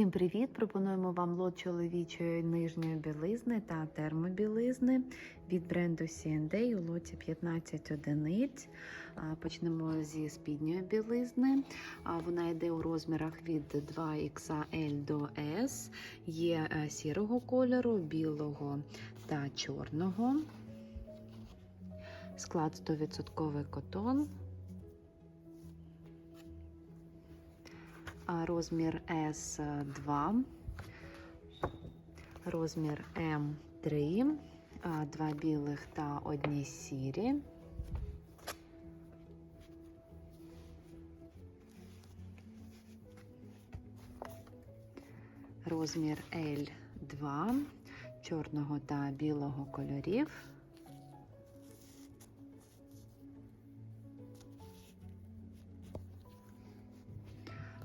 Всім привіт! Пропонуємо вам лот чоловічої нижньої білизни та термобілизни від бренду C&A у лоті 15 одиниць. Почнемо зі спідньої білизни. Вона йде у розмірах від 2XL до S. Є е, сірого кольору, білого та чорного. Склад 100% котон. Розмір S2, розмір М3, два білих та одні сірі. Розмір L2 чорного та білого кольорів.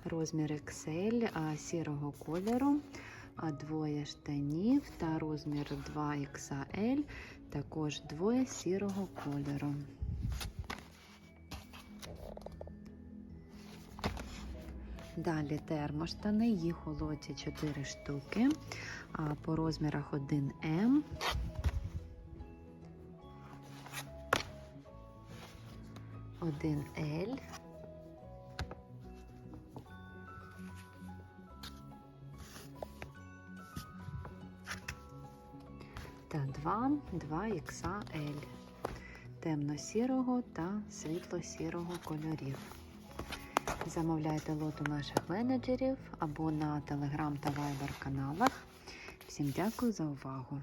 Розмір XL сірого кольору, а, двоє штанів та розмір 2XL, також двоє сірого кольору. Далі термоштани, їх лоті 4 штуки, по розмірах 1М. Один L. та 2, 2 XL темно-сірого та світло-сірого кольорів. Замовляйте лот у наших менеджерів або на телеграм та вайбер каналах. Всім дякую за увагу!